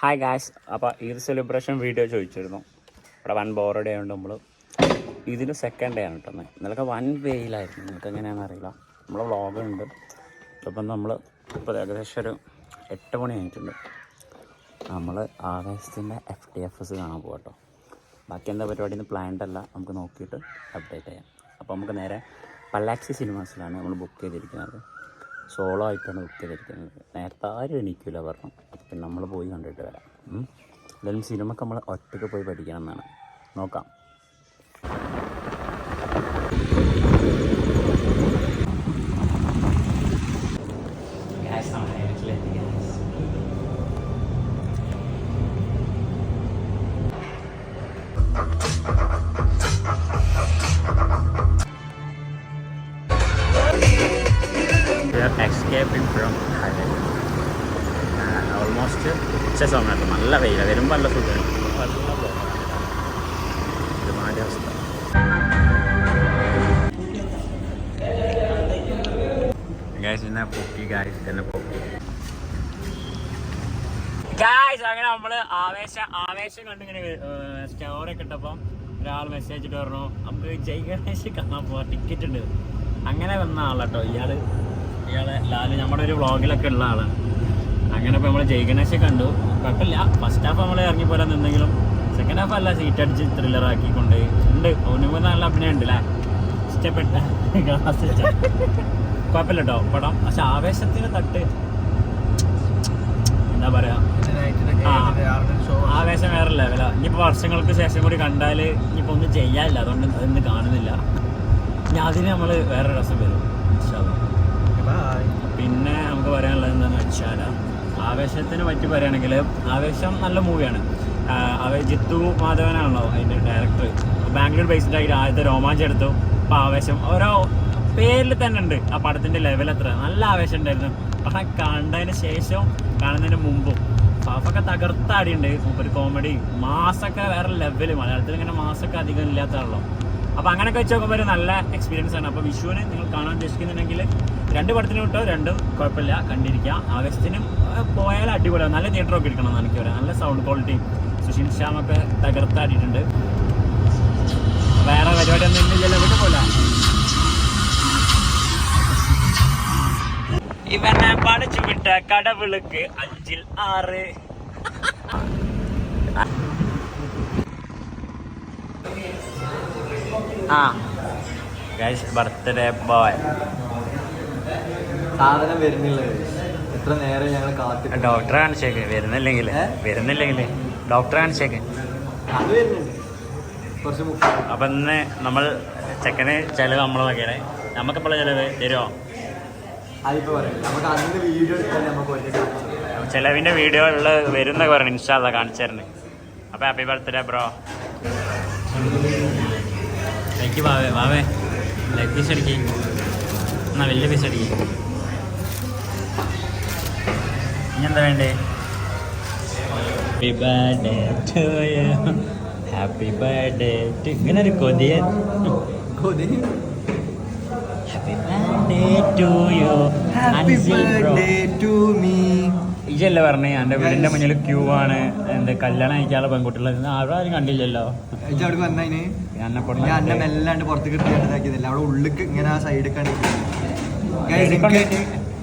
Hi Gauss അപ്പോൾ Eid celebration video ചോദിച്ചിരുന്നു. ഇവിടെ വൺ ബോർ ഡേ ഉണ്ട് നമ്മൾ ഇതിന് സെക്കൻഡ് ഡേ ആണ് കിട്ടുന്നത് ഇന്ന്. ഇന്നലൊക്കെ വൺ വെയിലായിരുന്നു. നിങ്ങൾക്ക് എങ്ങനെയാണെന്ന് അറിയില്ല. നമ്മളെ വ്ളോഗ് ഉണ്ട്. ഇപ്പം നമ്മൾ ഇപ്പോൾ ഏകദേശം ഒരു എട്ട് മണി ആയിട്ടുണ്ട്. നമ്മൾ ആകാശത്തിന്റെ എഫ് ടി എഫ് എസ് കാണാൻ പോകാം കേട്ടോ. ബാക്കി എന്താ പരിപാടി എന്ന് പ്ലാൻഡ് അല്ല. നമുക്ക് നോക്കിയിട്ട് അപ്ഡേറ്റ് ചെയ്യാം. അപ്പോൾ നമുക്ക് നേരെ പല്ലാക്സി സിനിമാസിലാണ് നമ്മൾ ബുക്ക് ചെയ്തിരിക്കുന്നത്. സോളോ ആയിട്ടാണ് ബുക്ക് ചെയ്തിരിക്കുന്നത് നേരത്തെ ആരും എണീക്കില്ല പറഞ്ഞു. അപ്പം നമ്മൾ പോയി കണ്ടിട്ട് വരാം. എന്തായാലും സിനിമക്ക് നമ്മൾ ഒറ്റയ്ക്ക് പോയി പഠിക്കണം എന്നാണ്. നോക്കാം. From Thailand. ഓൾമോസ്റ്റ് ഉച്ച സമയത്ത് നല്ല വെയില. വരുമ്പോൾ നല്ല ഗായ്സ് അങ്ങനെ നമ്മൾ ആവേശ ആവേശം കണ്ടിങ്ങനെ സ്റ്റോറി ഒക്കെ ഒരാൾ മെസ്സേജ് ഇട്ട് പറഞ്ഞു നമുക്ക് ജയ് ഗണേശ് കാണാൻ പോവാ ടിക്കറ്റ് ഉണ്ട്. അങ്ങനെ വന്ന ആളാട്ടോ ഇയാൾ. ഇയാളെ ലാൽ നമ്മുടെ ഒരു വ്ളോഗിലൊക്കെ ഉള്ള ആളാണ് അങ്ങനെ ഇപ്പോൾ നമ്മൾ ജയ് ഗണേശ് കണ്ടു. കുഴപ്പമില്ല. ഫസ്റ്റ് ഹാഫ് നമ്മൾ ഇറങ്ങിപ്പോരാൻ നിന്നെങ്കിലും സെക്കൻഡ് ഹാഫ് അല്ല സീറ്റ് അടിച്ച് ത്രില്ലർ ആക്കിക്കൊണ്ട്. ഉണ്ട്. ഒന്നുമ്പോൾ നല്ല അഭിനയം ഉണ്ട് അല്ലേ ഇഷ്ടപ്പെട്ട കുഴപ്പമില്ല കേട്ടോ പടം. പക്ഷെ ആവേശത്തിന് തട്ട്. എന്താ പറയാ. ആവേശം വേറെ ലെവല ഇനിയിപ്പോ വർഷങ്ങൾക്ക് ശേഷം കൂടി കണ്ടാൽ ഇനിയിപ്പോ ഒന്നും ചെയ്യാനില്ല. അതുകൊണ്ട് അതൊന്നും കാണുന്നില്ല. ഇനി അതിന് നമ്മൾ വേറെ രസം വരും. അല്ലാ. പിന്നെ നമുക്ക് പറയാനുള്ളത് എന്താണെന്ന് വെച്ചാൽ ആവേശത്തിനെ പറ്റി പറയുകയാണെങ്കിൽ ആവേശം നല്ല മൂവിയാണ്. അവ ജിത്തു മാധവനാണല്ലോ അതിന്റെ ഡയറക്ടർ ബാംഗ്ലൂർ ബേസ്ഡ് ആയിട്ട് ആദ്യത്തെ രോമാഞ്ചം എടുത്തു. അപ്പോൾ ആവേശം ഓരോ പേരിൽ തന്നെ ഉണ്ട്. ആ പടത്തിന്റെ ലെവൽ എത്ര? നല്ല ആവേശം ഉണ്ടായിരുന്നു. പടം കണ്ടതിന് ശേഷവും കാണുന്നതിന് മുമ്പും തകർത്താടി തകർത്താടിയുണ്ട് ഒരു കോമഡി മാസൊക്കെ വേറെ ലെവൽ മലയാളത്തിൽ ഇങ്ങനെ മാസൊക്കെ അധികം ഇല്ലാത്തതാണല്ലോ അപ്പോൾ അങ്ങനെയൊക്കെ വെച്ച് നോക്കുമ്പോൾ നല്ല എക്സ്പീരിയൻസ് ആണ്. അപ്പോൾ വിഷുവിന് നിങ്ങൾ കാണാൻ ഉദ്ദേശിക്കുന്നുണ്ടെങ്കിൽ രണ്ട് പടത്തിന് വിട്ടോ രണ്ടും കുഴപ്പമില്ല. കണ്ടിരിക്കുക ആഗസ്റ്റിനും പോയാൽ അടിപൊളിയാണ് നല്ല തിയേറ്ററൊക്കെ എടുക്കണം എനിക്ക് പറയാം. നല്ല സൗണ്ട് ക്വാളിറ്റി സുശീൽ ശ്യാമൊക്കെ തകർത്താടിയിട്ടുണ്ട്. വേറെ പരിപാടി ഒന്നും ഇല്ലല്ലോ വിട്ടു പോലെ. ഇവനെ പഠിച്ചു വിട്ട കടവിളുക്ക് അഞ്ചിൽ ആറ്. ആ. ഗൈസ് ബർത്ത്ഡേ ബോയ് സാധനം വരുന്നില്ല എത്ര നേരം ഞങ്ങൾ കാത്തിട്ട് ഡോക്ടറെ കാണിച്ചേക്ക്. വരുന്നില്ലെങ്കിൽ? വരുന്നില്ലെങ്കിൽ ഡോക്ടറെ കാണിച്ചേക്ക്. അത് വരുന്നുണ്ട്. കുറച്ച് അപ്പം ഇന്ന് നമ്മൾ ചെക്കന് ചിലവ് നമ്മളെ വകയാണ് നമുക്കിപ്പോൾ ചിലവ്? തരുമോ അതിപ്പോ പറയാം. നമുക്ക് അന്ന് വീഡിയോ എടുത്താൽ നമുക്ക് ഒറ്റ ചിലവിന്റെ വീഡിയോ ഉള്ള വരുന്ന പറഞ്ഞു ഇൻഷാല്ല കാണിച്ചു തരുന്നത് അപ്പോൾ ഹാപ്പി ബർത്ത്ഡേ ബ്രോ എനിക്ക് വാവേ വാവേ. ലെഗ് പീസ് അടിക്കി എന്നാ വലിയ പീസ് അടിക്കി. ഇനി എന്താ വേണ്ടേ? Happy birthday to you happy birthday to ഇങ്ങനെ ഒരു കൊതിയൻ happy birthday to you happy birthday to me ഇജല്ലേ പറഞ്ഞേ? എന്റെ വീടിന്റെ മുന്നിൽ ക്യൂ ആണ്. എന്ത് കല്യാണം അയക്കാനുള്ള പെൺകുട്ടികളെ ആരും കണ്ടില്ലല്ലോ. ഇജ്ജ് അവിടെ വന്നതിന് ഞാൻ അന്നെ മെല്ലാണ്ട് അവിടെ ഉള്ളിക്ക് ഇങ്ങനെ ആ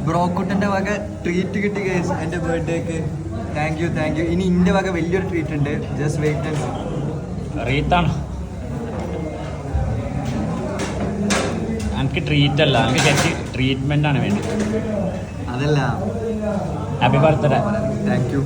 ബ്രോക്കുട്ടന്റെ വക ട്രീറ്റ് കിട്ടി ഗൈസ് എന്റെ ബർത്ത്ഡേക്ക് താങ്ക് യു താങ്ക് യു ഇനി ഇന്റെ വക വലിയൊരു ട്രീറ്റ് ഉണ്ട്. ജസ്റ്റ് വെയിറ്റ് ആൻഡ് റീത്താണോ എനിക്ക് ട്രീറ്റ് അല്ല. എനിക്ക് ശരിക്ക് ട്രീറ്റ്മെന്റ് ആണ് വേണ്ടത്. അതല്ല. Happy birthday thank you